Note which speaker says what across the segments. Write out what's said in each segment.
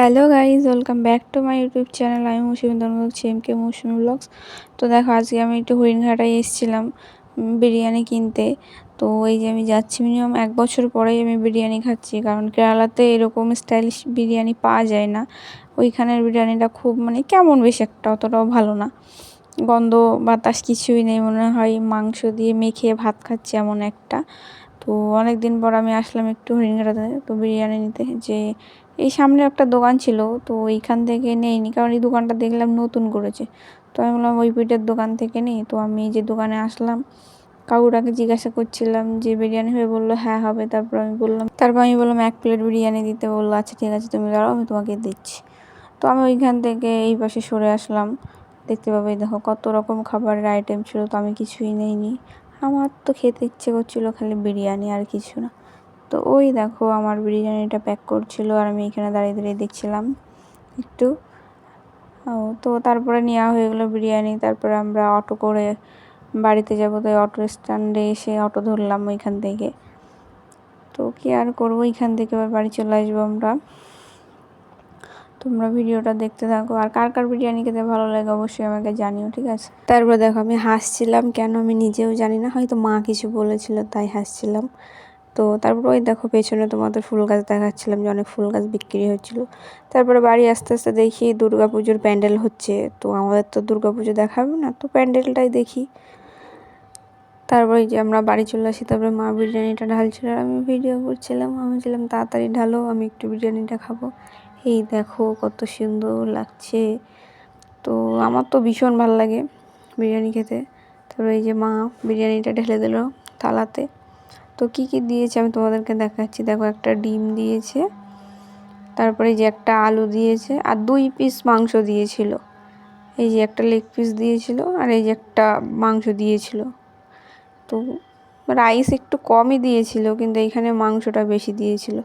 Speaker 1: Hello guys welcome back to my YouTube channel. আমি Musim M K মৌসুমি blogs. তো দেখো, আজকে আমি একটু হরিণঘাটায় এসেছিলাম বিরিয়ানি কিনতে। তো এই যে আমি যাচ্ছি মিনিমাম এক বছর পরেই আমি বিরিয়ানি খাচ্ছি, কারণ কেরালাতে এরকম স্টাইলিশ বিরিয়ানি পাওয়া যায় না। ওইখানের বিরিয়ানিটা খুব মানে কেমন বেশ একটা, অতটাও ভালো না। গন্ধ, বাতাস কিছুই নেই মনে হয়। মাংস দিয়ে মেখে ভাত খাচ্ছি এমন একটা। তো অনেক দিন পর আমি আসলাম একটু হরিণঘাটাতে তো বিরিয়ানি নিতে। যে এই সামনে একটা দোকান ছিল, তো এইখান থেকে নেইনি, কারণ এই দোকানটা দেখলাম নতুন করেছে। তো আমি বললাম, ওই পিঠের দোকান থেকে নেই তো আমি যে দোকানে আসলাম কাকুটাকে জিজ্ঞাসা করছিলাম যে বিরিয়ানি হয়ে, বলল হ্যাঁ হবে। তারপর আমি বললাম, তারপর আমি বললাম, এক প্লেট বিরিয়ানি দিতে। বলল আচ্ছা ঠিক আছে, তুমি দাঁড়াও, আমি তোমাকে দিচ্ছি। তো আমি ওইখান থেকে এই পাশে সরে আসলাম। দেখতে পাবে, দেখো, কত রকম খাবারের আইটেম ছিল, তো আমি কিছুই নেইনি। আমার তো খেতে ইচ্ছে করছিল খালি বিরিয়ানি আর কিছু না। তো ওই দেখো আমার বিরিয়ানিটা প্যাক করছিল আর আমি এখানে দাঁড়িয়ে দাঁড়িয়ে দেখছিলাম একটু। ও, তো তারপরে নেওয়া হয়ে গেলো বিরিয়ানি। তারপরে আমরা অটো করে বাড়িতে যাব তাই অটো স্ট্যান্ডে এসে অটো ধরলাম ওইখান থেকে। তো কি আর করব? এখান থেকে আবার বাড়ি চলে আসব আমরা। তোমরা ভিডিওটা দেখতে থাকো। আর কার কার বিরিয়ানি খেতে ভালো লাগে অবশ্যই আমাকে জানিও, ঠিক আছে? তারপর দেখো, আমি হাসছিলাম। কেন আমি নিজেও জানি না, হয়তো মা কিছু বলেছিল, তাই হাসছিলাম। তো তারপর ওই দেখো, পেছনে তোমাদের ফুল গাছ দেখাচ্ছিলাম যে অনেক ফুল গাছ বিক্রি হচ্ছিল। তারপরে বাড়ি আস্তে আস্তে দেখি দুর্গা পুজোর প্যান্ডেল হচ্ছে। তো আমাদের তো দুর্গা পুজো দেখাবে না, তো প্যান্ডেলটাই দেখি। তারপরে যে আমরা বাড়ি চলে আসি, তারপরে মা বিরিয়ানিটা ঢালছিল আর আমি ভিডিও করছিলাম। আমি ছিলাম তাড়াতাড়ি ঢালো, আমি একটু বিরিয়ানিটা খাব। এই দেখো কত সুন্দর লাগছে। তো আমার তো ভীষণ ভালো লাগে বিরিয়ানি খেতে। তারপরে এই যে মা বিরিয়ানিটা ঢেলে দিল থালাতে। তো কি কি দিয়েছে আমি তোমাদেরকে দেখাচ্ছি। দেখো একটা ডিম দিয়েছে, তারপরে যে একটা আলু দিয়েছে আর দুই পিস মাংস দিয়েছিল। এই যে একটা লেগ পিস দিয়েছিল আর এই যে একটা মাংস দিয়েছিল। তো রাইস একটু কমই দিয়েছিল কিন্তু এইখানে মাংসটা বেশি দিয়েছিল।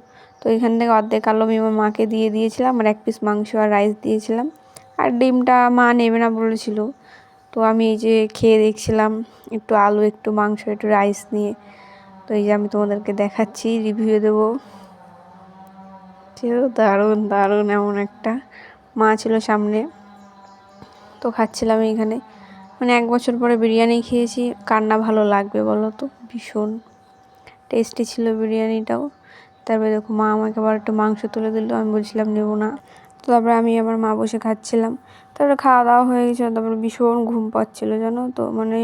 Speaker 1: তো এখান থেকে অর্ধেক আলু আমি আমার মাকে দিয়ে দিয়েছিলাম আর এক পিস মাংস আর রাইস দিয়েছিলাম। আর ডিমটা মা নেবে না বলেছিল। তো আমি এই যে খেয়ে দেখছিলাম একটু আলু, একটু মাংস, একটু রাইস নিয়ে। তো এই যে আমি তোমাদেরকে দেখাচ্ছি রিভিউ দেবো। ছিল দারুণ দারুণ এমন একটা মা ছিল সামনে। তো খাচ্ছিলাম এইখানে। মানে এক বছর পরে বিরিয়ানি খেয়েছি। কার না ভালো লাগবে বলো তো? ভীষণ। টেস্টি ছিল বিরিয়ানিটাও। তারপরে দেখো মা আমাকে আবার একটু মাংস তুলে দিল, আমি বলছিলাম নেব না। তো তারপরে আমি আমার মা বসে খাচ্ছিলাম। তারপরে খাওয়া দাওয়া হয়ে গেছিল, তারপরে ভীষণ ঘুম পাচ্ছিলো, জানো তো? মানে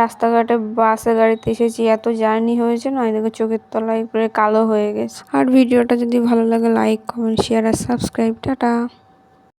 Speaker 1: রাস্তাঘাটে বাসে, গাড়িতে এসেছি, এত জার্নি হয়েছে না এদিকে চোখের তলায় পুরো কালো হয়ে গেছে। আর ভিডিওটা যদি ভালো লাগে লাইক কমেন্ট শেয়ার আর সাবস্ক্রাইব টাটা।